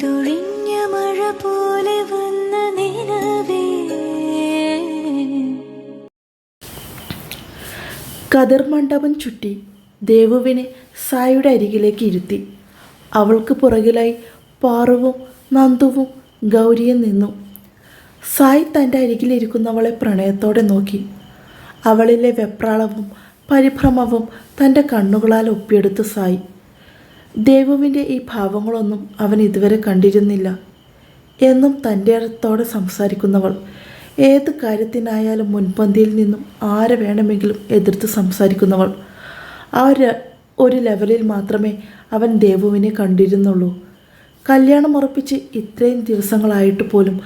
പെയ്തൊഴിഞ്ഞ മഴ പോലെ വന്ന നിലവേ. കതിർ മണ്ഡപം ചുറ്റി ദേവുവിനെ സായുടെ അരികിലേക്ക് ഇരുത്തി. അവൾക്ക് പുറകിലായി പാറുവും നന്ദുവും ഗൗരിയും നിന്നു. സായി തന്റെ അരികിലിരിക്കുന്നവളെ പ്രണയത്തോടെ നോക്കി. അവളിലെ വെപ്രാളവും പരിഭ്രമവും തന്റെ കണ്ണുകളാൽ ഒപ്പിയെടുത്ത് സായി. ദേവുവിന്റെ ഈ ഭാവങ്ങളൊന്നും അവൻ ഇതുവരെ കണ്ടിരുന്നില്ല. എന്നും തന്റെ അടുത്തോടെ സംസാരിക്കുന്നവൾ ഏത് കാര്യത്തിനായാലും മുൻപന്തിയിൽ നിന്നും ആരെ വേണമെങ്കിലും എതിർത്ത് സംസാരിക്കുന്നവൾ. ആ ഒരു ലെവലിൽ മാത്രമേ അവൻ ദേവുവിനെ കണ്ടിരുന്നുള്ളൂ. കല്യാണം ഉറപ്പിച്ച് ഇത്രയും ദിവസങ്ങളായിട്ട് പോലും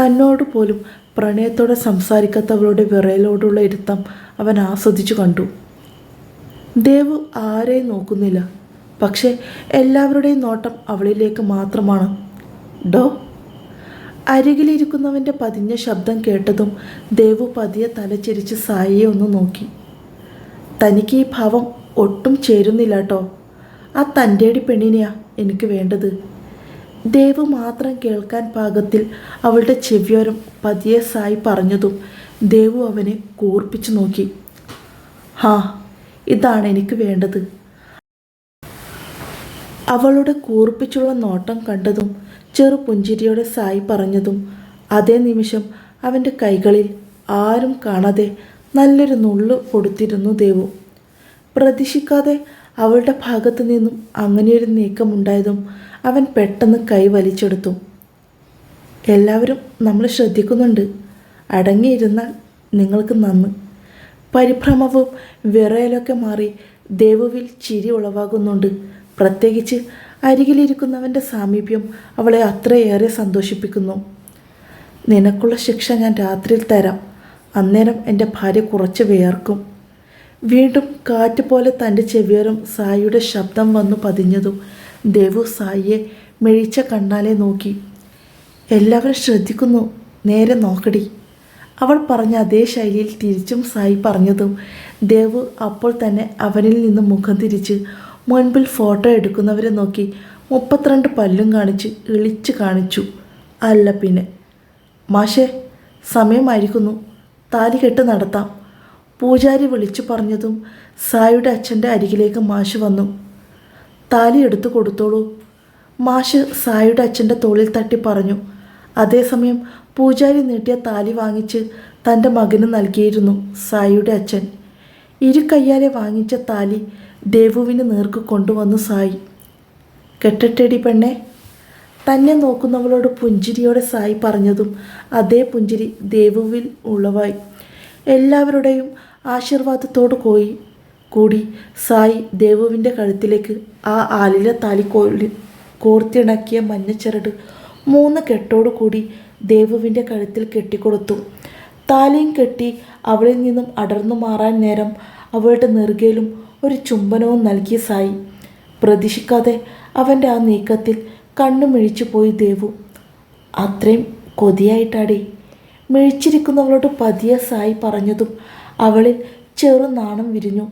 തന്നോട് പോലും പ്രണയത്തോടെ സംസാരിക്കാത്തവളുടെ വിറയലോടുള്ള ഇരുത്തം അവൻ ആസ്വദിച്ചു കണ്ടു. ദേവു ആരെയും നോക്കുന്നില്ല. എല്ലാവരുടെയും നോട്ടം അവളിലേക്ക് മാത്രമാണ്. ഡോ അരികിലിരിക്കുന്നവന്റെ പതിഞ്ഞ ശബ്ദം കേട്ടതും ദേവു പതിയെ തലചിരിച്ച് സായിയെ ഒന്ന് നോക്കി. തനിക്ക് ഈ ഭാവം ഒട്ടും ചേരുന്നില്ല കേട്ടോ ആ തന്റെടി പെണ്ണിനെയാ എനിക്ക് വേണ്ടത്. ദേവു മാത്രം കേൾക്കാൻ പാകത്തിൽ അവളുടെ ചെവിയോരം പതിയെ സായി പറഞ്ഞതും ദേവു അവനെ കൂർപ്പിച്ചു നോക്കി. ഹാ ഇതാണ് എനിക്ക് വേണ്ടത്. അവളുടെ കൂർപ്പിച്ചുള്ള നോട്ടം കണ്ടതും ചെറു പുഞ്ചിരിയോടെ സായി പറഞ്ഞതും അതേ നിമിഷം അവന്റെ കൈകളിൽ ആരും കാണാതെ നല്ലൊരു നുള്ളു കൊടുത്തിരുന്നു ദേവു. പ്രതീക്ഷിക്കാതെ അവളുടെ ഭാഗത്തു നിന്നും അങ്ങനെയൊരു നീക്കമുണ്ടായതും അവൻ പെട്ടെന്ന് കൈ വലിച്ചെടുത്തു. എല്ലാവരും നമ്മൾ ശ്രദ്ധിക്കുന്നുണ്ട്. അടങ്ങിയിരുന്നാൽ നിങ്ങൾക്ക് നന്ന്. പരിഭ്രമവും വിറയലൊക്കെ മാറി ദേവുവിൽ ചിരി ഉളവാകുന്നുണ്ട്. പ്രത്യേകിച്ച് അരികിലിരിക്കുന്നവന്റെ സാമീപ്യം അവളെ അത്രയേറെ സന്തോഷിപ്പിക്കുന്നു. നിനക്കുള്ള ശിക്ഷ ഞാൻ രാത്രിയിൽ തരാം. അന്നേരം എന്റെ ഭാര്യ കുറച്ച് വിയർക്കും. വീണ്ടും കാറ്റ് പോലെ തന്റെ ചെവിയറും സായിയുടെ ശബ്ദം വന്നു പതിഞ്ഞതും ദേവു സായിയെ മെഴിച്ച കണ്ണാലെ നോക്കി. എല്ലാവരും ശ്രദ്ധിക്കുന്നു നേരെ നോക്കടി. അവൾ പറഞ്ഞ അതേ ശൈലിയിൽ തിരിച്ചും സായി പറഞ്ഞതും ദേവു അപ്പോൾ തന്നെ അവനിൽ നിന്ന് മുഖം തിരിച്ച് മുൻപിൽ ഫോട്ടോ എടുക്കുന്നവരെ നോക്കി മുപ്പത്തിരണ്ട് പല്ലും കാണിച്ച് ഇളിച്ച് കാണിച്ചു. അല്ല പിന്നെ. മാഷേ സമയമായിരിക്കുന്നു. താലി കെട്ട് നടത്താം. പൂജാരി വിളിച്ചു പറഞ്ഞതും സായുടെ അച്ഛന്റെ അരികിലേക്ക് മാഷ് വന്നു. താലി എടുത്തു കൊടുത്തോളൂ. മാഷ് സായുടെ അച്ഛന്റെ തോളിൽ തട്ടി പറഞ്ഞു. അതേസമയം പൂജാരി നീട്ടിയ താലി വാങ്ങിച്ച് തന്റെ മകന് നൽകിയിരുന്നു സായുടെ അച്ഛൻ. ഇരു കയ്യാലെ വാങ്ങിച്ച താലി ദേവുവിന് നേർക്ക് കൊണ്ടുവന്നു സായി. കെട്ടട്ടെടി പെണ്ണെ. തന്നെ നോക്കുന്നവളോട് പുഞ്ചിരിയോടെ സായി പറഞ്ഞതും അതേ പുഞ്ചിരി ദേവുവിൽ ഉളവായി. എല്ലാവരുടെയും ആശീർവാദത്തോട് പോയി കൂടി സായി ദേവുവിന്റെ കഴുത്തിലേക്ക് ആ ആലില താലി കോലി കോർത്തിണക്കിയ മഞ്ഞച്ചരട് മൂന്ന് കെട്ടോടു കൂടി ദേവുവിന്റെ കഴുത്തിൽ കെട്ടിക്കൊടുത്തു. താലിയും കെട്ടി അവളിൽ നിന്നും അടർന്നു മാറാൻ നേരം അവളുടെ നെറുകയിലും ഒരു ചുംബനവും നൽകിയ സായി. പ്രതീക്ഷിക്കാതെ അവന്റെ ആ നീക്കത്തിൽ കണ്ണു മിഴിച്ചു പോയി ദേവു. അത്രയും കൊതിയായിട്ടാടി. മിഴിച്ചിരിക്കുന്നവളോട് പതിയെ സായി പറഞ്ഞതും അവളിൽ ചെറു നാണം വിരിഞ്ഞു.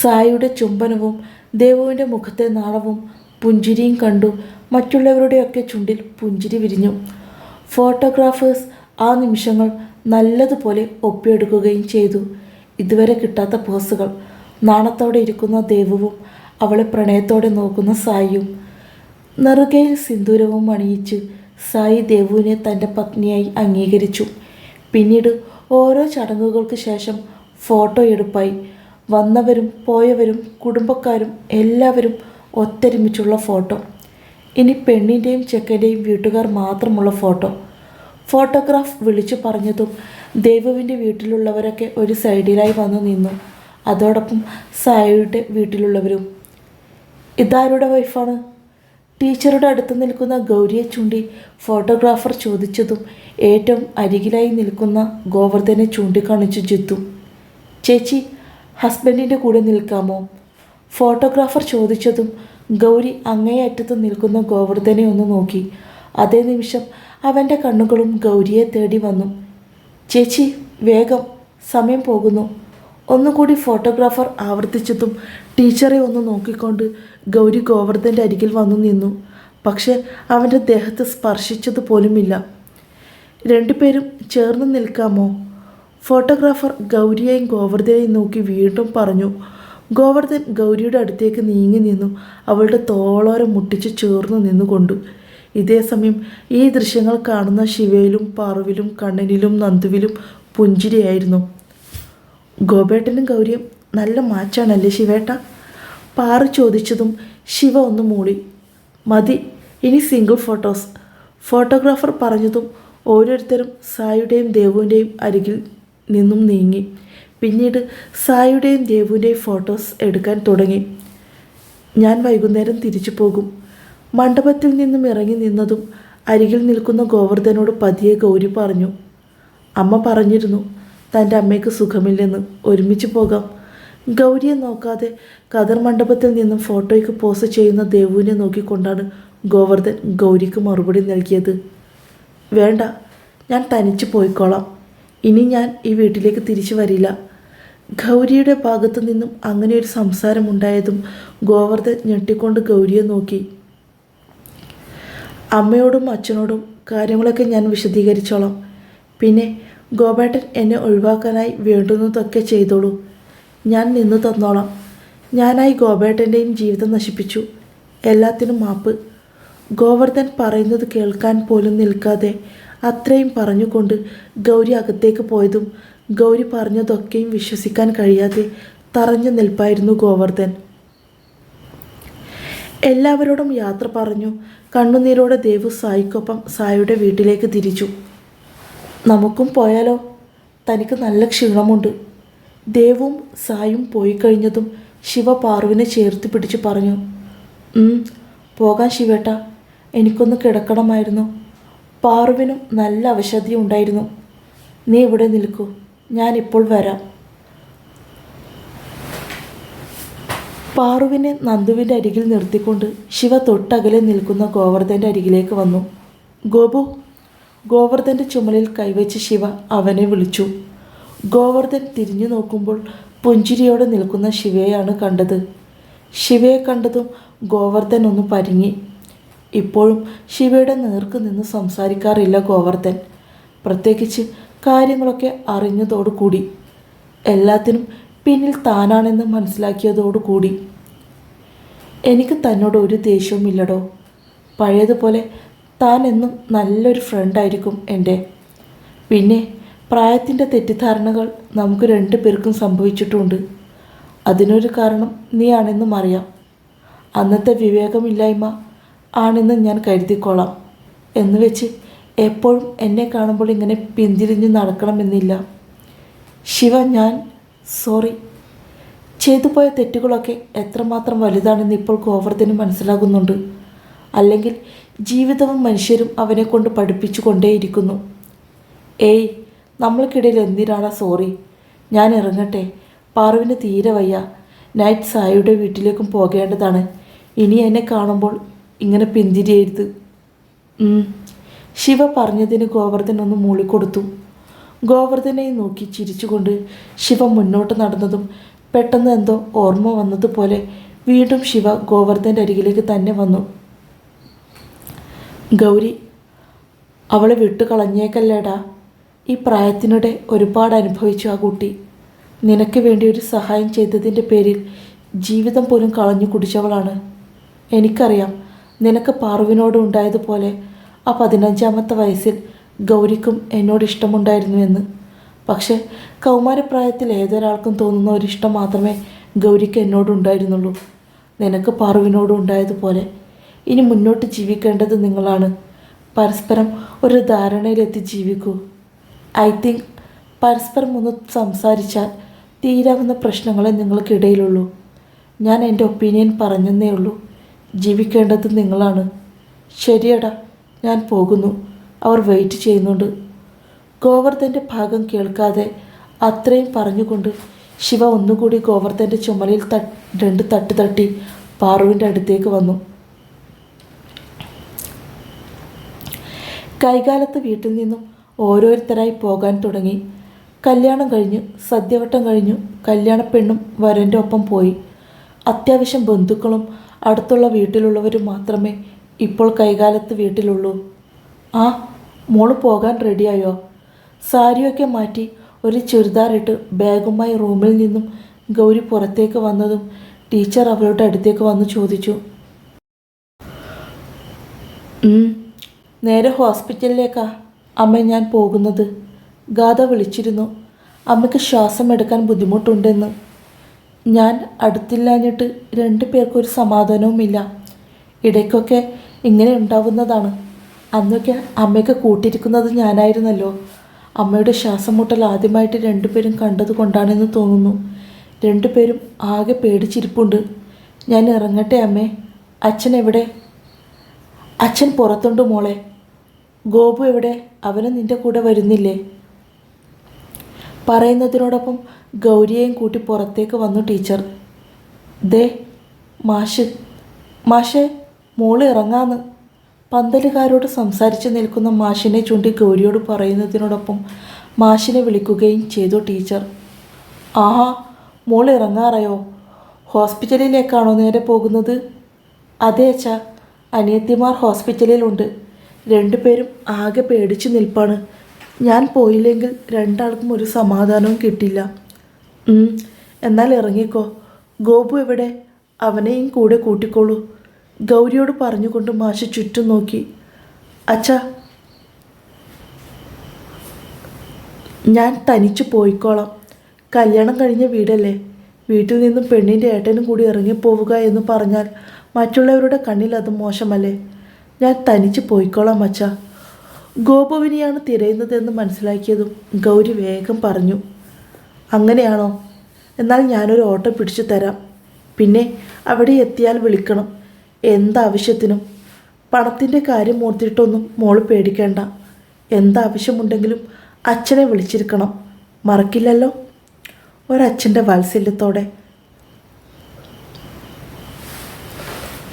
സായിയുടെ ചുംബനവും ദേവുവിന്റെ മുഖത്തെ നാണവും പുഞ്ചിരിയും കണ്ടു മറ്റുള്ളവരുടെയൊക്കെ ചുണ്ടിൽ പുഞ്ചിരി വിരിഞ്ഞു. ഫോട്ടോഗ്രാഫേഴ്സ് ആ നിമിഷങ്ങൾ നല്ലതുപോലെ ഒപ്പിയെടുക്കുകയും ചെയ്തു. ഇതുവരെ കിട്ടാത്ത പോസുകൾ നാണത്തോടെ ഇരിക്കുന്ന ദേവവും അവളെ പ്രണയത്തോടെ നോക്കുന്ന സായിയും നെറുകയിൽ സിന്ദൂരവും അണിയിച്ച് സായി ദേവുവിനെ തന്റെ പത്നിയായി അംഗീകരിച്ചു. പിന്നീട് ഓരോ ചടങ്ങുകൾക്ക് ശേഷം ഫോട്ടോ എടുപ്പായി. വന്നവരും പോയവരും കുടുംബക്കാരും എല്ലാവരും ഒത്തൊരുമിച്ചുള്ള ഫോട്ടോ. ഇനി പെണ്ണിന്റെയും ചെക്കന്റെയും വീട്ടുകാർ മാത്രമുള്ള ഫോട്ടോ. ഫോട്ടോഗ്രാഫ് വിളിച്ചു പറഞ്ഞതും ദേവുവിന്റെ വീട്ടിലുള്ളവരൊക്കെ ഒരു സൈഡിലായി വന്നു നിന്നു. അതോടൊപ്പം സായയുടെ വീട്ടിലുള്ളവരും. ഇതാരുടെ വൈഫാണ്? ടീച്ചറുടെ അടുത്ത് നിൽക്കുന്ന ഗൗരിയെ ചൂണ്ടി ഫോട്ടോഗ്രാഫർ ചോദിച്ചതും ഏറ്റവും അരികിലായി നിൽക്കുന്ന ഗോവർദ്ധനെ ചൂണ്ടിക്കാണിച്ചു ജിത്തു. ചേച്ചി ഹസ്ബൻഡിന്റെ കൂടെ നിൽക്കാമോ? ഫോട്ടോഗ്രാഫർ ചോദിച്ചതും ഗൗരി അങ്ങേയറ്റത്ത് നിൽക്കുന്ന ഗോവർദ്ധനെ ഒന്ന് നോക്കി. അതേ നിമിഷം അവന്റെ കണ്ണുകളും ഗൗരിയെ തേടി വന്നു. ചേച്ചി വേഗം. സമയം പോകുന്നു. ഒന്നുകൂടി ഫോട്ടോഗ്രാഫർ ആവർത്തിച്ചതും ടീച്ചറെ ഒന്ന് നോക്കിക്കൊണ്ട് ഗൗരി ഗോവർദ്ധന്റെ അരികിൽ വന്നു നിന്നു. പക്ഷെ അവന്റെ ദേഹത്ത് സ്പർശിച്ചത് പോലുമില്ല. രണ്ടുപേരും ചേർന്ന് നിൽക്കാമോ? ഫോട്ടോഗ്രാഫർ ഗൗരിയെയും ഗോവർദ്ധനെയും നോക്കി വീണ്ടും പറഞ്ഞു. ഗോവർദ്ധൻ ഗൗരിയുടെ അടുത്തേക്ക് നീങ്ങി നിന്നു. അവളുടെ തോളോരം മുട്ടിച്ച് ചേർന്ന് നിന്നുകൊണ്ടു ഇതേസമയം ഈ ദൃശ്യങ്ങൾ കാണുന്ന ശിവയിലും പാറുവിലും കണ്ണനിലും നന്ദുവിലും പുഞ്ചിരിയായിരുന്നു. ഗോപേട്ടനും ഗൗരിയും നല്ല മാച്ചാണല്ലേ ശിവേട്ട? പാറു ചോദിച്ചതും ശിവ ഒന്ന് മൂളി. മതി ഇനി സിംഗിൾ ഫോട്ടോസ് ഫോട്ടോഗ്രാഫർ പറഞ്ഞതും ഓരോരുത്തരും സായുടെയും ദേവുവിന്റെയും അരികിൽ നിന്നും നീങ്ങി. പിന്നീട് സായുടെയും ദേവുവിന്റെയും ഫോട്ടോസ് എടുക്കാൻ തുടങ്ങി. ഞാൻ വൈകുന്നേരം തിരിച്ചു പോകും. മണ്ഡപത്തിൽ നിന്നും ഇറങ്ങി നിന്നതും അരികിൽ നിൽക്കുന്ന ഗോവർദ്ധനോട് പതിയെ ഗൗരി പറഞ്ഞു അമ്മ പറഞ്ഞിരുന്നു തന്റെ അമ്മയ്ക്ക് സുഖമില്ലെന്ന്. ഒരുമിച്ച് പോകാം. ഗൗരിയെ നോക്കാതെ കതർ മണ്ഡപത്തിൽ നിന്നും ഫോട്ടോയ്ക്ക് പോസ് ചെയ്യുന്ന ദേവുവിനെ നോക്കിക്കൊണ്ടാണ് ഗോവർദ്ധൻ ഗൗരിക്ക് മറുപടി നൽകിയത്. വേണ്ട ഞാൻ തനിച്ച് പോയിക്കോളാം. ഇനി ഞാൻ ഈ വീട്ടിലേക്ക് തിരിച്ചു വരില്ല. ഗൗരിയുടെ ഭാഗത്തു നിന്നും അങ്ങനെ ഒരു സംസാരമുണ്ടായതും ഗോവർദ്ധൻ ഞെട്ടിക്കൊണ്ട് ഗൗരിയെ നോക്കി. അമ്മയോടും അച്ഛനോടും കാര്യങ്ങളൊക്കെ ഞാൻ വിശദീകരിച്ചോളാം. പിന്നെ ഗോപേട്ടൻ എന്നെ ഒഴിവാക്കാനായി വേണ്ടുന്നതൊക്കെ ചെയ്തോളൂ. ഞാൻ നിന്നു തന്നോളാം. ഞാനായി ഗോപേട്ടന്റെയും ജീവിതം നശിപ്പിച്ചു. എല്ലാത്തിനും മാപ്പ്. ഗോവർദ്ധൻ പറയുന്നത് കേൾക്കാൻ പോലും നിൽക്കാതെ അത്രയും പറഞ്ഞുകൊണ്ട് ഗൗരി അകത്തേക്ക് പോയതും ഗൗരി പറഞ്ഞതൊക്കെയും വിശ്വസിക്കാൻ കഴിയാതെ തറഞ്ഞു നിൽപ്പായിരുന്നു ഗോവർദ്ധൻ. എല്ലാവരോടും യാത്ര പറഞ്ഞു കണ്ണുനീരോടെ ദേവു സായിക്കൊപ്പം സായിയുടെ വീട്ടിലേക്ക് തിരിച്ചു. നമുക്കും പോയാലോ? തനിക്ക് നല്ല ക്ഷീണമുണ്ട്. ദേവും സായും പോയി കഴിഞ്ഞതും ശിവ പാറുവിനെ ചേർത്ത് പിടിച്ച് പറഞ്ഞു പോകാം ശിവേട്ട. എനിക്കൊന്ന് കിടക്കണമായിരുന്നു. പാർവിനും നല്ല അവശതി ഉണ്ടായിരുന്നു. നീ ഇവിടെ നിൽക്കൂ. ഞാനിപ്പോൾ വരാം. പാറുവിനെ നന്ദുവിന്റെ അരികിൽ നിർത്തിക്കൊണ്ട് ശിവ തൊട്ടകലെ നിൽക്കുന്ന ഗോവർദ്ധന്റെ അരികിലേക്ക് വന്നു. ഗോപു ഗോവർദ്ധന്റെ ചുമലിൽ കൈവച്ച് ശിവ അവനെ വിളിച്ചു. ഗോവർദ്ധൻ തിരിഞ്ഞു നോക്കുമ്പോൾ പുഞ്ചിരിയോടെ നിൽക്കുന്ന ശിവയെയാണ് കണ്ടത്. ശിവയെ കണ്ടതും ഗോവർദ്ധൻ ഒന്ന് പരിങ്ങി. ഇപ്പോഴും ശിവയുടെ നേർക്ക് നിന്ന് സംസാരിക്കാറില്ല ഗോവർദ്ധൻ. പ്രത്യേകിച്ച് കാര്യങ്ങളൊക്കെ അറിഞ്ഞതോടുകൂടി. എല്ലാത്തിനും പിന്നിൽ താനാണെന്ന് മനസ്സിലാക്കിയതോടുകൂടി. എനിക്ക് തന്നോട് ഒരു ദേഷ്യവുമില്ലടോ. പഴയതുപോലെ താൻ എന്നും നല്ലൊരു ഫ്രണ്ടായിരിക്കും എന്റെ പിന്നെ പ്രായത്തിന്റെ തെറ്റിദ്ധാരണകൾ നമുക്ക് രണ്ടു പേർക്കും സംഭവിച്ചിട്ടുണ്ട്. അതിനൊരു കാരണം നീയാണെന്നും അറിയാം. അന്നത്തെ വിവേകമില്ലായ്മ ആണെന്ന് ഞാൻ കരുതിക്കോളാം എന്ന് വെച്ച് എപ്പോഴും എന്നെ കാണുമ്പോൾ ഇങ്ങനെ പിന്തിരിഞ്ഞ് നടക്കണമെന്നില്ല. ശിവ ഞാൻ സോറി. ചെയ്തു പോയ തെറ്റുകളൊക്കെ എത്രമാത്രം വലുതാണെന്ന് ഇപ്പോൾ ഗോവർദ്ധന് മനസ്സിലാകുന്നുണ്ട്. അല്ലെങ്കിൽ ജീവിതവും മനുഷ്യരും അവനെ കൊണ്ട് പഠിപ്പിച്ചു കൊണ്ടേയിരിക്കുന്നു ഏയ് നമ്മൾക്കിടയിൽ എന്തിനാണ് സോറി? ഞാൻ ഇറങ്ങട്ടെ. പാറുവിന് തീരെ വയ്യ. നൈറ്റ് സായിയുടെ വീട്ടിലേക്കും പോകേണ്ടതാണ്. ഇനി എന്നെ കാണുമ്പോൾ ഇങ്ങനെ പിന്തിരിയരുത്. ശിവ പറഞ്ഞതിന് ഗോവർദ്ധൻ ഒന്ന് മൂളിക്കൊടുത്തു. ഗോവർദ്ധനെ നോക്കി ചിരിച്ചുകൊണ്ട് ശിവ മുന്നോട്ട് നടന്നതും പെട്ടെന്ന് എന്തോ ഓർമ്മ വന്നതുപോലെ വീണ്ടും ശിവ ഗോവർദ്ധന്റെ അരികിലേക്ക് തന്നെ വന്നു. ഗൗരി അവളെ വിട്ടു കളഞ്ഞേക്കല്ലേടാ ഈ പ്രായത്തിനിടെ ഒരുപാട് അനുഭവിച്ചു ആ കുട്ടി. നിനക്ക് വേണ്ടി ഒരു സഹായം ചെയ്തതിന്റെ പേരിൽ ജീവിതം പോലും കളഞ്ഞു കുടിച്ചവളാണ്. എനിക്കറിയാം നിനക്ക് പാറുവിനോട് ഉണ്ടായതുപോലെ ആ പതിനഞ്ചാമത്തെ വയസ്സിൽ ഗൗരിക്കും എന്നോട് ഇഷ്ടമുണ്ടായിരുന്നു എന്ന്. പക്ഷേ കൗമാരപ്രായത്തിൽ ഏതൊരാൾക്കും തോന്നുന്ന ഒരിഷ്ടം മാത്രമേ ഗൗരിക്ക് എന്നോടുണ്ടായിരുന്നുള്ളൂ നിനക്ക് പാറുവിനോടും ഉണ്ടായതുപോലെ. ഇനി മുന്നോട്ട് ജീവിക്കേണ്ടത് നിങ്ങളാണ്. പരസ്പരം ഒരു ധാരണയിലെത്തി ജീവിക്കൂ. ഐ തിങ്ക് പരസ്പരം ഒന്ന് സംസാരിച്ചാൽ തീരാവുന്ന പ്രശ്നങ്ങളെ നിങ്ങൾക്കിടയിലുള്ളൂ. ഞാൻ എന്റെ ഒപ്പീനിയൻ പറഞ്ഞെന്നേ ഉള്ളൂ. ജീവിക്കേണ്ടത് നിങ്ങളാണ്. ശരിയടാ ഞാൻ പോകുന്നു. അവർ വെയിറ്റ് ചെയ്യുന്നുണ്ട്. ഗോവർദ്ധന്റെ ഭാഗം കേൾക്കാതെ അത്രയും പറഞ്ഞുകൊണ്ട് ശിവ ഒന്നുകൂടി ഗോവർദ്ധന്റെ ചുമലിൽ ത രണ്ട് തട്ട് തട്ടി പാറുവിന്റെ അടുത്തേക്ക് വന്നു. കൈകാലത്ത് വീട്ടിൽ നിന്നും ഓരോരുത്തരായി പോകാൻ തുടങ്ങി. കല്യാണം കഴിഞ്ഞു സദ്യവട്ടം കഴിഞ്ഞു കല്യാണപ്പെണ്ണും വരന്റെ ഒപ്പം പോയി. അത്യാവശ്യം ബന്ധുക്കളും അടുത്തുള്ള വീട്ടിലുള്ളവരും മാത്രമേ ഇപ്പോൾ കൈകാലത്ത് വീട്ടിലുള്ളൂ. ആ മോൾ പോകാൻ റെഡിയായോ? സാരിയൊക്കെ മാറ്റി ഒരു ചുരിദാറിട്ട് ബാഗുമായി റൂമിൽ നിന്നും ഗൗരി പുറത്തേക്ക് വന്നതും ടീച്ചർ അവളുടെ അടുത്തേക്ക് വന്ന് ചോദിച്ചു. "ഉം, നേരെ ഹോസ്പിറ്റലിലേക്കാ. അമ്മ ഞാൻ പോകുന്നത്. ഗാഥ വിളിച്ചിരുന്നു. അമ്മയ്ക്ക് ശ്വാസം എടുക്കാൻ ബുദ്ധിമുട്ടുണ്ടെന്ന്. ഞാൻ അടുത്തില്ലാഞ്ഞിട്ട് രണ്ടു പേർക്കൊരു സമാധാനവുമില്ല. ഇടയ്ക്കൊക്കെ ഇങ്ങനെ ഉണ്ടാവുന്നതാണ്. അന്നൊക്കെ അമ്മയൊക്കെ കൂട്ടിയിരിക്കുന്നത് ഞാനായിരുന്നല്ലോ. അമ്മയുടെ ശ്വാസം മുട്ടൽ ആദ്യമായിട്ട് രണ്ടുപേരും കണ്ടത് കൊണ്ടാണെന്ന് തോന്നുന്നു. രണ്ടുപേരും ആകെ പേടിച്ചിരിപ്പുണ്ട്. ഞാൻ ഇറങ്ങട്ടെ അമ്മേ. അച്ഛൻ എവിടെ? അച്ഛൻ പുറത്തുണ്ട് മോളെ. ഗോപു എവിടെ? അവനും നിന്റെ കൂടെ വരുന്നില്ലേ? പറയുന്നതിനോടൊപ്പം ഗൗരിയെയും കൂട്ടി പുറത്തേക്ക് വന്നു ടീച്ചർ. ദേ മാഷ്. മാഷേ മോൾ ഇറങ്ങാന്ന്. പന്തലുകാരോട് സംസാരിച്ച് നിൽക്കുന്ന മാഷിനെ ചൂണ്ടി ഗൗരിയോട് പറയുന്നതിനോടൊപ്പം മാഷിനെ വിളിക്കുകയും ചെയ്തു ടീച്ചർ. ആഹാ മോൾ ഇറങ്ങാറയോ? ഹോസ്പിറ്റലിലേക്കാണോ നേരെ പോകുന്നത്? അതെ അച്ഛാ അനിയത്തിമാർ ഹോസ്പിറ്റലിലുണ്ട്. രണ്ടുപേരും ആകെ പേടിച്ച് നിൽപ്പാണ്. ഞാൻ പോയില്ലെങ്കിൽ രണ്ടാൾക്കും ഒരു സമാധാനവും കിട്ടില്ല. എന്നാൽ ഇറങ്ങിക്കോ. ഗോപു എവിടെ? അവനെയും കൂടെ കൂട്ടിക്കോളൂ. ഗൗരിയോട് പറഞ്ഞുകൊണ്ട് മാഷ് ചുറ്റും നോക്കി. അച്ഛ ഞാൻ തനിച്ചു പോയിക്കോളാം. കല്യാണം കഴിഞ്ഞ വീടല്ലേ? വീട്ടിൽ നിന്നും പെണ്ണിന്റെ ഏട്ടനും കൂടി ഇറങ്ങിപ്പോവുക എന്ന് പറഞ്ഞാൽ മറ്റുള്ളവരുടെ കണ്ണിൽ അത് മോശമല്ലേ? ഞാൻ തനിച്ച് പോയിക്കോളാം അച്ഛ. ഗോപുവിനെയാണ് തിരയുന്നതെന്ന് മനസ്സിലാക്കിയതും ഗൗരി വേഗം പറഞ്ഞു. അങ്ങനെയാണോ? എന്നാൽ ഞാനൊരു ഓട്ടോ പിടിച്ചു തരാം. പിന്നെ അവിടെ എത്തിയാൽ വിളിക്കണം. എന്താവശ്യത്തിനും പണത്തിന്റെ കാര്യം ഓർത്തിട്ടൊന്നും മോൾ പേടിക്കേണ്ട. എന്താവശ്യമുണ്ടെങ്കിലും അച്ഛനെ വിളിച്ചിരിക്കണം. മറക്കില്ലല്ലോ? ഒരച്ഛന്റെ വാത്സല്യത്തോടെ.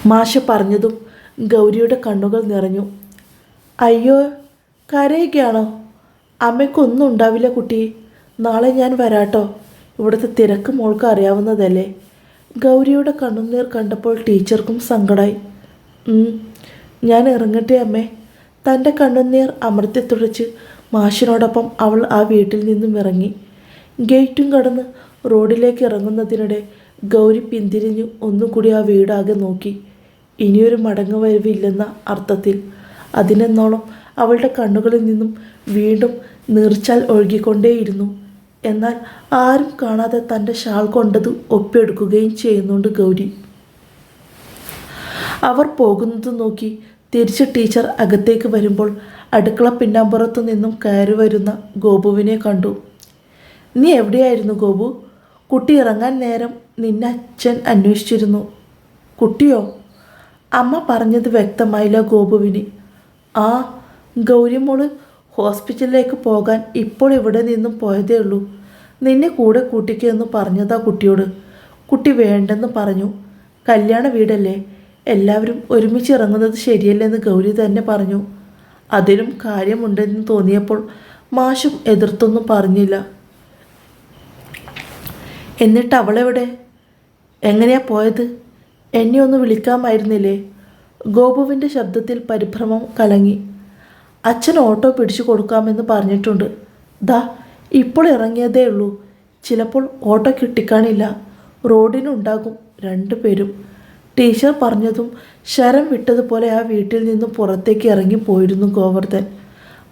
മാഷ പറഞ്ഞതും ഗൗരിയുടെ കണ്ണുകൾ നിറഞ്ഞു. അയ്യോ കരയുകയാണോ? അമ്മയ്ക്കൊന്നും ഉണ്ടാവില്ല കുട്ടി. നാളെ ഞാൻ വരാട്ടോ. ഇവിടുത്തെ തിരക്ക് മോൾക്ക് അറിയാവുന്നതല്ലേ. ഗൗരിയുടെ കണ്ണുനീർ കണ്ടപ്പോൾ ടീച്ചർക്കും സങ്കടായി. ഞാൻ ഇറങ്ങട്ടെ അമ്മേ. തന്റെ കണ്ണുനീർ അമൃത്തെ തുടച്ച് മാഷിനോടൊപ്പം അവൾ ആ വീട്ടിൽ നിന്നും ഇറങ്ങി. ഗേറ്റും കടന്ന് റോഡിലേക്ക് ഇറങ്ങുന്നതിനിടെ ഗൗരി പിന്തിരിഞ്ഞ് ഒന്നുകൂടി ആ വീടാകെ നോക്കി. ഇനിയൊരു മടങ്ങു വരവില്ലെന്ന അർത്ഥത്തിൽ അതിനെന്നോളം അവളുടെ കണ്ണുകളിൽ നിന്നും വീണ്ടും നീർച്ചാൽ ഒഴുകിക്കൊണ്ടേയിരുന്നു. എന്നാൽ ആരും കാണാതെ തന്റെ ഷാൾ കൊണ്ടത് ഒപ്പിയെടുക്കുകയും ചെയ്യുന്നുണ്ട് ഗൗരി. അവർ പോകുന്നത് നോക്കി തിരിച്ച് ടീച്ചർ അകത്തേക്ക് വരുമ്പോൾ അടുക്കള പിന്നാമ്പുറത്തു നിന്നും കയറി വരുന്ന ഗോപുവിനെ കണ്ടു. നീ എവിടെയായിരുന്നു ഗോപു? കുട്ടി ഇറങ്ങാൻ നേരം നിന്നെ അച്ഛൻ അന്വേഷിച്ചിരുന്നു. കുട്ടിയോ? അമ്മ പറഞ്ഞത് വ്യക്തമായില്ല ഗോപുവിന്. ആ ഗൗരിമോൾ ഹോസ്പിറ്റലിലേക്ക് പോകാൻ ഇപ്പോൾ ഇവിടെ നിന്നും പോയതേ ഉള്ളൂ. നിന്നെ കൂടെ കൂട്ടിക്കെന്ന് പറഞ്ഞതാ കുട്ടിയോട്. കുട്ടി വേണ്ടെന്ന് പറഞ്ഞു. കല്യാണ വീടല്ലേ? എല്ലാവരും ഒരുമിച്ച് ഇറങ്ങുന്നത് ശരിയല്ലെന്ന് ഗൗരി തന്നെ പറഞ്ഞു. അതിലും കാര്യമുണ്ടെന്ന് തോന്നിയപ്പോൾ മാഷും എതിർത്തൊന്നും പറഞ്ഞില്ല. എന്നിട്ട് അവളെവിടെ? എങ്ങനെയാ പോയത്? എന്നെ ഒന്ന് വിളിക്കാമായിരുന്നില്ലേ? ഗോപുവിന്റെ ശബ്ദത്തിൽ പരിഭ്രമം കലങ്ങി. അച്ഛൻ ഓട്ടോ പിടിച്ചു കൊടുക്കാമെന്ന് പറഞ്ഞിട്ടുണ്ട്. ദാ ഇപ്പോൾ ഇറങ്ങിയതേ ഉള്ളൂ. ചിലപ്പോൾ ഓട്ടോ കിട്ടിക്കാണില്ല. റോഡിനുണ്ടാകും രണ്ടു പേരും. ടീച്ചർ പറഞ്ഞതും ശരം വിട്ടതുപോലെ ആ വീട്ടിൽ നിന്നും പുറത്തേക്ക് ഇറങ്ങി പോയിരുന്നു ഗോവർദ്ധൻ.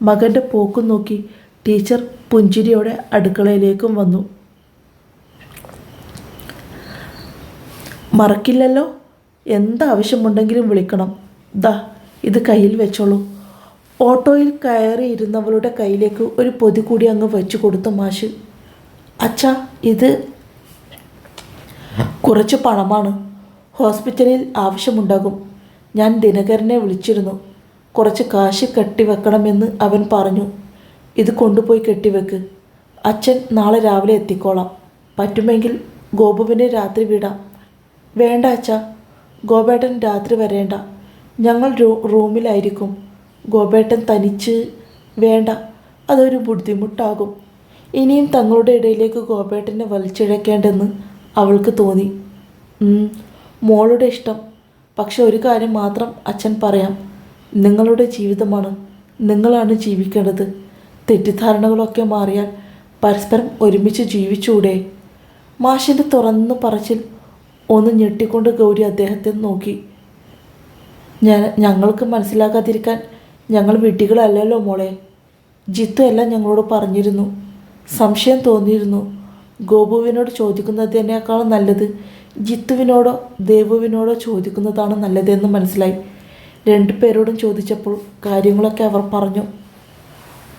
മകന്റെ പോക്ക് നോക്കി ടീച്ചർ പുഞ്ചിരിയോടെ അടുക്കളയിലേക്കും വന്നു. മറക്കില്ലല്ലോ? എന്താവശ്യമുണ്ടെങ്കിലും വിളിക്കണം. ദാ ഇത് കയ്യിൽ വെച്ചോളൂ. ഓട്ടോയിൽ കയറി ഇരുന്നവളുടെ കയ്യിലേക്ക് ഒരു പൊതി കൂടി അങ്ങ് വെച്ചു കൊടുത്തു മാഷ്. അച്ഛാ ഇത് കുറച്ച് പണമാണ്. ഹോസ്പിറ്റലിൽ ആവശ്യമുണ്ടാകും. ഞാൻ ദിനകരനെ വിളിച്ചിരുന്നു. കുറച്ച് കാശ് കെട്ടിവെക്കണമെന്ന് അവൻ പറഞ്ഞു. ഇത് കൊണ്ടുപോയി കെട്ടിവെക്ക് അച്ഛൻ നാളെ രാവിലെ എത്തിക്കോളാം. പറ്റുമെങ്കിൽ ഗോപുവിനെ രാത്രി വിടാം. വേണ്ട അച്ഛാ ഗോപേട്ടൻ രാത്രി വരേണ്ട. ഞങ്ങൾ റൂമിലായിരിക്കും. ഗോപേട്ടൻ തനിച്ച് വേണ്ട അതൊരു ബുദ്ധിമുട്ടാകും. ഇനിയും തങ്ങളുടെ ഇടയിലേക്ക് ഗോപേട്ടനെ വലിച്ചിഴക്കേണ്ടെന്ന് അവൾക്ക് തോന്നി. മോളുടെ ഇഷ്ടം. പക്ഷെ ഒരു കാര്യം മാത്രം അച്ഛൻ പറയാം. നിങ്ങളുടെ ജീവിതമാണ്. നിങ്ങളാണ് ജീവിക്കേണ്ടത്. തെറ്റിദ്ധാരണകളൊക്കെ മാറിയാൽ പരസ്പരം ഒരുമിച്ച് ജീവിച്ചൂടെ മാഷിന്റെ തുറന്നു പറച്ചിൽ ഒന്ന് ഞെട്ടിക്കൊണ്ട് ഗൗരി അദ്ദേഹത്തെ നോക്കി. ഞാൻ ഞങ്ങൾക്ക് മനസ്സിലാക്കാതിരിക്കാൻ ഞങ്ങൾ വിഡ്ഢികളല്ലല്ലോ മോളെ. ജിത്തു എല്ലാം ഞങ്ങളോട് പറഞ്ഞിരുന്നു. സംശയം തോന്നിയിരുന്നു. ഗോപുവിനോട് ചോദിക്കുന്നതിനേക്കാളും നല്ലത് ജിത്തുവിനോടോ ദേവുവിനോടോ ചോദിക്കുന്നതാണ് നല്ലതെന്ന് മനസ്സിലായി. രണ്ടു പേരോടും ചോദിച്ചപ്പോൾ കാര്യങ്ങളൊക്കെ അവർ പറഞ്ഞു.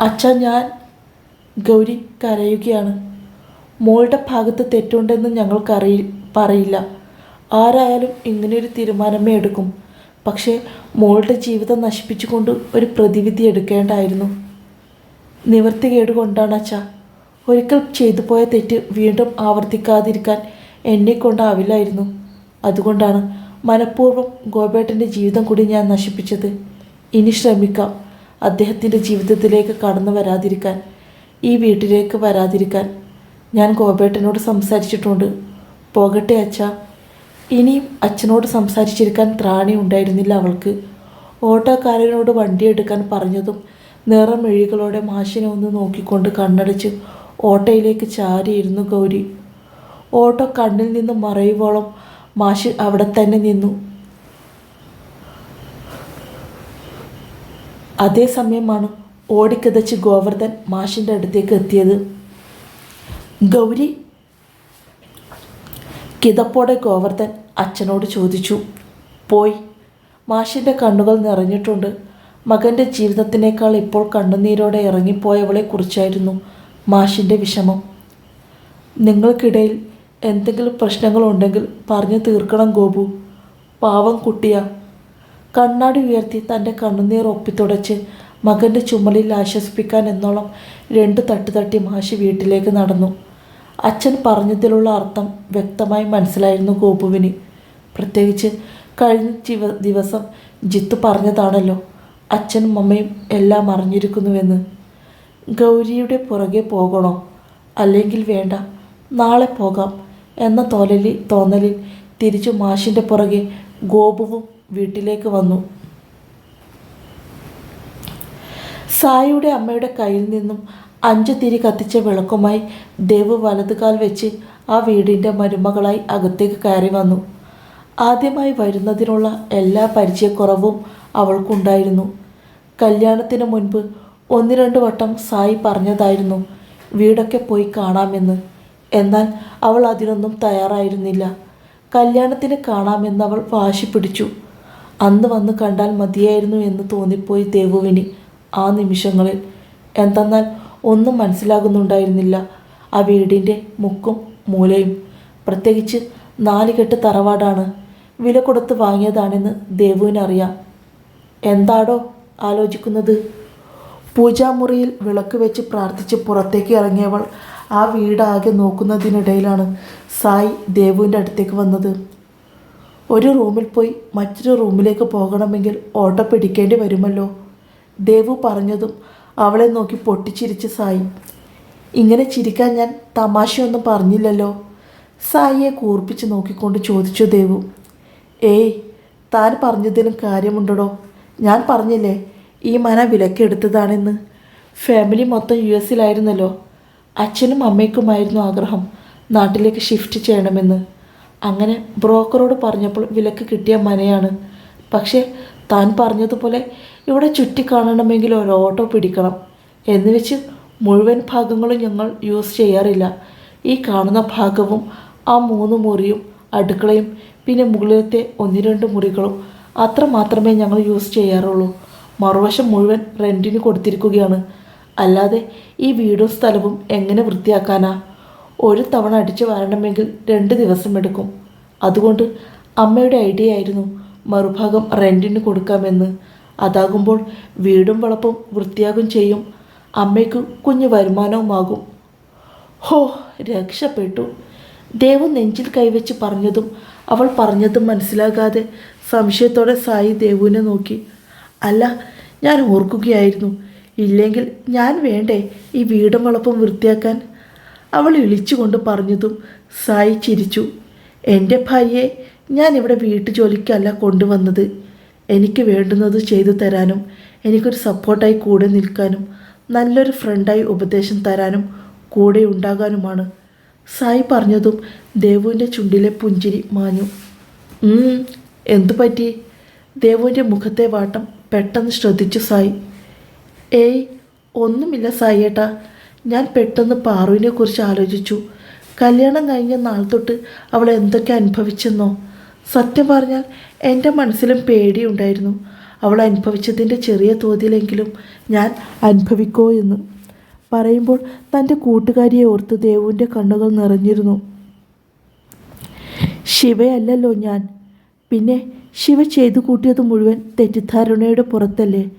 അച്ഛ ഞാൻ ഗൗരി കരയുകയാണ്. മോളുടെ ഭാഗത്ത് തെറ്റുണ്ടെന്ന് ഞങ്ങൾക്കറിയി പറയില്ല. ആരായാലും ഇങ്ങനെയൊരു തീരുമാനമേ എടുക്കും. പക്ഷേ മോളുടെ ജീവിതം നശിപ്പിച്ചുകൊണ്ട് ഒരു പ്രതിവിധി എടുക്കേണ്ടായിരുന്നു. നിവർത്തികേട് കൊണ്ടാണ് അച്ഛ. ഒരിക്കൽ ചെയ്തു പോയ തെറ്റ് വീണ്ടും ആവർത്തിക്കാതിരിക്കാൻ എന്നെ കൊണ്ടാവില്ലായിരുന്നു. അതുകൊണ്ടാണ് മനഃപൂർവം ഗോപേട്ടന്റെ ജീവിതം കൂടി ഞാൻ നശിപ്പിച്ചത്. ഇനി ശ്രമിക്കാം. അദ്ദേഹത്തിന്റെ ജീവിതത്തിലേക്ക് കടന്നു വരാതിരിക്കാൻ. ഈ വീട്ടിലേക്ക് വരാതിരിക്കാൻ. ഞാൻ ഗോപേട്ടനോട് സംസാരിച്ചിട്ടുണ്ട്. പോകട്ടെ അച്ഛ. ഇനിയും അച്ഛനോട് സംസാരിച്ചിരിക്കാൻ ത്രാണി ഉണ്ടായിരുന്നില്ല അവൾക്ക്. ഓട്ടോക്കാരനോട് വണ്ടി എടുക്കാൻ പറഞ്ഞതും നിറമെഴികളോടെ മാഷിനെ ഒന്ന് നോക്കിക്കൊണ്ട് കണ്ണടച്ച് ഓട്ടോയിലേക്ക് ചാരിയിരുന്നു ഗൗരി. ഓട്ടോ കണ്ണിൽ നിന്ന് മറയുവോളം മാഷി അവിടെ തന്നെ നിന്നു. അതേസമയമാണ് ഓടിക്കതച്ച് ഗോവർദ്ധൻ മാഷിന്റെ അടുത്തേക്ക് എത്തിയത്. ഗൗരി കിതപ്പോടെ ഗോവർദ്ധൻ അച്ഛനോട് ചോദിച്ചു പോയി മാഷിന്റെ കണ്ണുകൾ നിറഞ്ഞിട്ടുണ്ട്. മകന്റെ ജീവിതത്തിനേക്കാൾ ഇപ്പോൾ കണ്ണുനീരോടെ ഇറങ്ങിപ്പോയവളെക്കുറിച്ചായിരുന്നു മാഷിന്റെ വിഷമം. നിങ്ങൾക്കിടയിൽ എന്തെങ്കിലും പ്രശ്നങ്ങളുണ്ടെങ്കിൽ പറഞ്ഞു തീർക്കണം ഗോപു. പാവം കുട്ടിയ. കണ്ണാടി ഉയർത്തി തന്റെ കണ്ണുനീർ ഒപ്പിത്തുടച്ച് മകന്റെ ചുമലിൽ ആശ്വസിപ്പിക്കാൻ എന്നോളം രണ്ട് തട്ടുതട്ടി മാഷി വീട്ടിലേക്ക് നടന്നു. അച്ഛൻ പറഞ്ഞതിലുള്ള അർത്ഥം വ്യക്തമായി മനസ്സിലായിരുന്നു ഗോപുവിന്. പ്രത്യേകിച്ച് കഴിഞ്ഞ ചിവ ദിവസം ജിത്തു പറഞ്ഞതാണല്ലോ. അച്ഛനും അമ്മയും എല്ലാം അറിഞ്ഞിരിക്കുന്നുവെന്ന്. ഗൗരിയുടെ പുറകെ പോകണോ? അല്ലെങ്കിൽ വേണ്ട നാളെ പോകാം എന്ന തോലലിൽ തോന്നലിൽ തിരിച്ചു മാഷിന്റെ പുറകെ ഗോപുവും വീട്ടിലേക്ക് വന്നു. സായിയുടെ അമ്മയുടെ കയ്യിൽ നിന്നും അഞ്ചു തിരി കത്തിച്ച വിളക്കുമായി ദേവ് വലതുകാൽ വെച്ച് ആ വീടിന്റെ മരുമകളായി അകത്തേക്ക് കയറി വന്നു. ആദ്യമായി വരുന്നതിനുള്ള എല്ലാ പരിചയക്കുറവും അവൾക്കുണ്ടായിരുന്നു. കല്യാണത്തിന് മുൻപ് ഒന്ന് രണ്ട് വട്ടം സായി പറഞ്ഞതായിരുന്നു വീടൊക്കെ പോയി കാണാമെന്ന്. എന്നാൽ അവൾ അതിനൊന്നും തയ്യാറായിരുന്നില്ല. കല്യാണത്തിന് കാണാമെന്ന് അവൾ വാശി പിടിച്ചു. അന്ന് വന്ന് കണ്ടാൽ മതിയായിരുന്നു എന്ന് തോന്നിപ്പോയി ദേവുവിന്. ആ നിമിഷങ്ങളിൽ എന്തെന്നാൽ ഒന്നും മനസ്സിലാകുന്നുണ്ടായിരുന്നില്ല. ആ വീടിന്റെ മുക്കും മൂലയും പ്രത്യേകിച്ച് നാലുകെട്ട് തറവാടാണ്. വില കൊടുത്ത് വാങ്ങിയതാണെന്ന് ദേവുവിനറിയാം. എന്താടോ ആലോചിക്കുന്നത്? പൂജാമുറിയിൽ വിളക്ക് വെച്ച് പ്രാർത്ഥിച്ച് പുറത്തേക്ക് ഇറങ്ങിയവൾ ആ വീടാകെ നോക്കുന്നതിനിടയിലാണ് സായി ദേവുവിന്റെ അടുത്തേക്ക് വന്നത്. ഒരു റൂമിൽ പോയി മറ്റൊരു റൂമിലേക്ക് പോകണമെങ്കിൽ ഓട്ടോ പിടിക്കേണ്ടി വരുമല്ലോ. ദേവു പറഞ്ഞതും അവളെ നോക്കി പൊട്ടിച്ചിരിച്ച് സായി. ഇങ്ങനെ ചിരിക്കാൻ ഞാൻ തമാശയൊന്നും പറഞ്ഞില്ലല്ലോ സായിയെ കൂർപ്പിച്ച് നോക്കിക്കൊണ്ട് ചോദിച്ചു ദേവു. ഏയ് താൻ പറഞ്ഞതിലും കാര്യമുണ്ടടോ. ഞാൻ പറഞ്ഞില്ലേ ഈ മന വിലക്കെടുത്തതാണെന്ന്. ഫാമിലി മൊത്തം യു എസിലായിരുന്നല്ലോ. അച്ഛനും അമ്മയ്ക്കുമായിരുന്നു ആഗ്രഹം നാട്ടിലേക്ക് ഷിഫ്റ്റ് ചെയ്യണമെന്ന്. അങ്ങനെ ബ്രോക്കറോട് പറഞ്ഞപ്പോൾ വിലക്ക് കിട്ടിയ മനയാണ്. പക്ഷേ താൻ പറഞ്ഞതുപോലെ ഇവിടെ ചുറ്റിക്കാണണമെങ്കിൽ ഒരു ഓട്ടോ പിടിക്കണം എന്ന് വെച്ച് മുഴുവൻ ഭാഗങ്ങളും ഞങ്ങൾ യൂസ് ചെയ്യാറില്ല. ഈ കാണുന്ന ഭാഗവും ആ മൂന്ന് മുറിയും അടുക്കളയും പിന്നെ മുകളിലത്തെ ഒന്ന് രണ്ട് മുറികളും അത്ര മാത്രമേ ഞങ്ങൾ യൂസ് ചെയ്യാറുള്ളൂ. മറുവശം മുഴുവൻ റെന്റിന് കൊടുത്തിരിക്കുകയാണ്. അല്ലാതെ ഈ വീടും സ്ഥലവും എങ്ങനെ വൃത്തിയാക്കാനാ? ഒരു തവണ അടിച്ചു വരണമെങ്കിൽ രണ്ട് ദിവസം എടുക്കും. അതുകൊണ്ട് അമ്മയുടെ ഐഡിയ ആയിരുന്നു മറുഭാഗം റെന്റിന് കൊടുക്കാമെന്ന്. അതാകുമ്പോൾ വീടും വളപ്പും വൃത്തിയാകും ചെയ്യും. അമ്മയ്ക്ക് കുഞ്ഞു വരുമാനവുമാകും. ഹോ രക്ഷപ്പെട്ടു. ദേവു നെഞ്ചിൽ കൈവച്ച് പറഞ്ഞതും അവൾ പറഞ്ഞതും മനസ്സിലാകാതെ സംശയത്തോടെ സായി ദേവുവിനെ നോക്കി. അല്ല ഞാൻ ഓർക്കുകയായിരുന്നു. ഇല്ലെങ്കിൽ ഞാൻ വേണ്ടേ ഈ വീടും വളപ്പും വൃത്തിയാക്കാൻ? അവൾ ഇളിച്ചുകൊണ്ട് പറഞ്ഞതും സായി ചിരിച്ചു. എന്റെ ഭായിയെ ഞാനിവിടെ വീട്ടു ജോലിക്കല്ല കൊണ്ടുവന്നത്. എനിക്ക് വേണ്ടുന്നത് ചെയ്തു തരാനും എനിക്കൊരു സപ്പോർട്ടായി കൂടെ നിൽക്കാനും നല്ലൊരു ഫ്രണ്ടായി ഉപദേശം തരാനും കൂടെ ഉണ്ടാകാനുമാണ്. സായി പറഞ്ഞതും ദേവുവിന്റെ ചുണ്ടിലെ പുഞ്ചിരി മാഞ്ഞു. "ഉം, എന്തു പറ്റി? ദേവുവിന്റെ മുഖത്തെ വാട്ടം പെട്ടെന്ന് ശ്രദ്ധിച്ചു സായി. ഏയ് ഒന്നുമില്ല സായിയേട്ടാ ഞാൻ പെട്ടെന്ന് പാറുവിനെ കുറിച്ച് ആലോചിച്ചു. കല്യാണം കഴിഞ്ഞ നാൾ തൊട്ട് അവൾ എന്തൊക്കെ അനുഭവിച്ചെന്നോ? സത്യം പറഞ്ഞാൽ എന്റെ മനസ്സിലും പേടിയുണ്ടായിരുന്നു. അവൾ അനുഭവിച്ചതിന്റെ ചെറിയ തോതിലെങ്കിലും ഞാൻ അനുഭവിക്കോ എന്ന്. പറയുമ്പോൾ തന്റെ കൂട്ടുകാരിയെ ഓർത്ത് ദേവുവിന്റെ കണ്ണുകൾ നിറഞ്ഞിരുന്നു. ശിവയല്ലല്ലോ ഞാൻ. പിന്നെ ശിവ ചെയ്തു കൂട്ടിയത് മുഴുവൻ തെറ്റിദ്ധാരണയുടെ പുറത്തല്ലേ.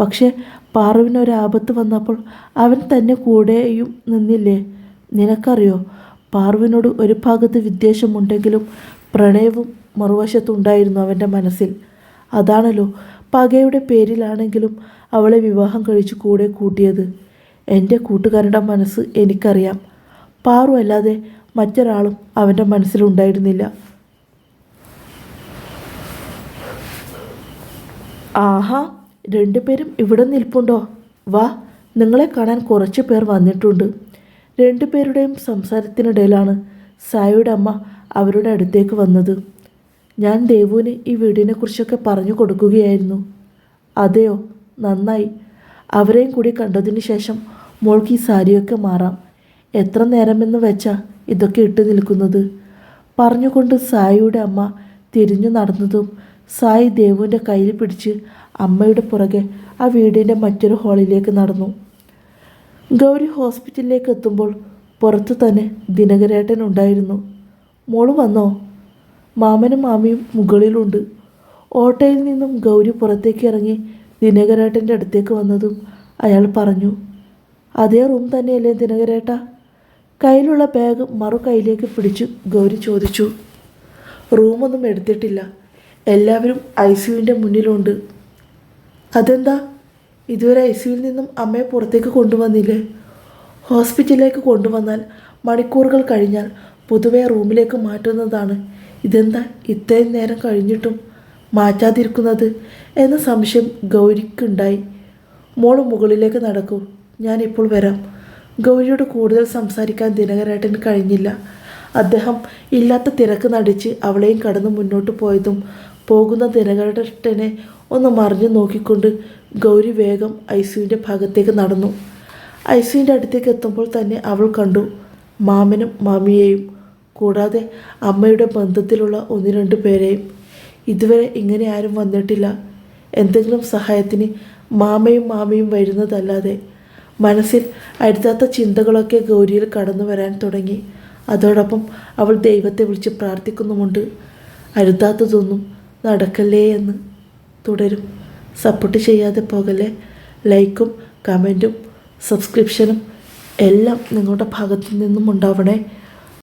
പക്ഷെ പാർവിനൊരാപത്ത് വന്നപ്പോൾ അവൻ തന്നെ കൂടെയും നിന്നില്ലേ? നിനക്കറിയോ പാർവിനോട് ഒരു ഭാഗത്ത് വിദ്വേഷമുണ്ടെങ്കിലും പ്രണയവും മറുവശത്തുണ്ടായിരുന്നു അവന്റെ മനസ്സിൽ. അതാണല്ലോ പകയുടെ പേരിലാണെങ്കിലും അവളെ വിവാഹം കഴിച്ച് കൂടെ കൂട്ടിയത്. എന്റെ കൂട്ടുകാരുടെ മനസ്സ് എനിക്കറിയാം. പാറു അല്ലാതെ മറ്റൊരാളും അവന്റെ മനസ്സിലുണ്ടായിരുന്നില്ല. ആഹാ രണ്ടുപേരും ഇവിടെ നിൽപ്പുണ്ടോ? വാ നിങ്ങളെ കാണാൻ കുറച്ച് പേർ വന്നിട്ടുണ്ട്. രണ്ടുപേരുടെയും സംസാരത്തിനിടയിലാണ് സായിയുടെ അമ്മ അവരുടെ അടുത്തേക്ക് വന്നത്. ഞാൻ ദേവുവിന് ഈ വീടിനെക്കുറിച്ചൊക്കെ പറഞ്ഞു കൊടുക്കുകയായിരുന്നു. അതെയോ? നന്നായി. അവരെയും കൂടി കണ്ടതിന് ശേഷം മോൾക്ക് ഈ സാരിയൊക്കെ മാറാം. എത്ര നേരമെന്ന് വെച്ചാൽ ഇതൊക്കെ ഇട്ട് നിൽക്കുന്നത്? പറഞ്ഞുകൊണ്ട് സായിയുടെ അമ്മ തിരിഞ്ഞു നടന്നതും സായി ദേവുവിന്റെ കയ്യിൽ പിടിച്ച് അമ്മയുടെ പുറകെ ആ വീടിന്റെ മറ്റൊരു ഹാളിലേക്ക് നടന്നു. ഗൗരി ഹോസ്പിറ്റലിലേക്ക് എത്തുമ്പോൾ പുറത്തു തന്നെ ദിനകരേട്ടൻ ഉണ്ടായിരുന്നു. മോൾ വന്നോ? മാമനും മാമിയും മുകളിലുണ്ട്. ഓട്ടോയിൽ നിന്നും ഗൗരി പുറത്തേക്ക് ഇറങ്ങി ദിനകരേട്ടന്റെ അടുത്തേക്ക് വന്നതും അയാൾ പറഞ്ഞു അതേ റൂം തന്നെയല്ലേ ദിനകരേട്ട? കയ്യിലുള്ള ബാഗ് മറു കയ്യിലേക്ക് പിടിച്ചു ഗൗരി ചോദിച്ചു റൂമൊന്നും എടുത്തിട്ടില്ല. എല്ലാവരും ഐ സിയുവിന്റെ മുന്നിലുണ്ട്. അതെന്താ? ഇതുവരെ ഐ സിയുവിൽ നിന്നും അമ്മയെ പുറത്തേക്ക് കൊണ്ടുവന്നില്ലേ? ഹോസ്പിറ്റലിലേക്ക് കൊണ്ടുവന്നാൽ മണിക്കൂറുകൾ കഴിഞ്ഞാൽ പൊതുവെ റൂമിലേക്ക് മാറ്റുന്നതാണ്. ഇതെന്താ ഇത്രയും നേരം കഴിഞ്ഞിട്ടും മാറ്റാതിരിക്കുന്നത് എന്ന സംശയം ഗൗരിക്കുണ്ടായി. മോൾ മുകളിലേക്ക് നടക്കൂ. ഞാനിപ്പോൾ വരാം. ഗൗരിയോട് കൂടുതൽ സംസാരിക്കാൻ ദിനകരേട്ടന് കഴിഞ്ഞില്ല. അദ്ദേഹം ഇല്ലാത്ത തിരക്ക് നടിച്ച് അവളെയും കടന്ന് മുന്നോട്ട് പോയതും പോകുന്ന ദിനകരേട്ടനെ ഒന്ന് മറിഞ്ഞു നോക്കിക്കൊണ്ട് ഗൗരി വേഗം ഐസുവിന്റെ ഭാഗത്തേക്ക് നടന്നു. ഐസുവിന്റെ അടുത്തേക്ക് എത്തുമ്പോൾ തന്നെ അവൾ കണ്ടു. മാമനും മാമിയെയും കൂടാതെ അമ്മയുടെ ബന്ധത്തിലുള്ള ഒന്ന് രണ്ട് പേരെയും ഇതുവരെ ഇങ്ങനെ ആരും വന്നിട്ടില്ല. എന്തെങ്കിലും സഹായത്തിന് മാമയും മാമയും വരുന്നതല്ലാതെ മനസ്സിൽ അരുതാത്ത ചിന്തകളൊക്കെ ഗൗരിയിൽ കടന്നു വരാൻ തുടങ്ങി. അതോടൊപ്പം അവൾ ദൈവത്തെ വിളിച്ച് പ്രാർത്ഥിക്കുന്നുമുണ്ട്. അരുതാത്തതൊന്നും നടക്കല്ലേ എന്ന് തുടരും. സപ്പോർട്ട് ചെയ്യാതെ പോകല്ലേ? ലൈക്കും കമന്റും സബ്സ്ക്രിപ്ഷനും എല്ലാം നിങ്ങളുടെ ഭാഗത്തു നിന്നും ഉണ്ടാവണേ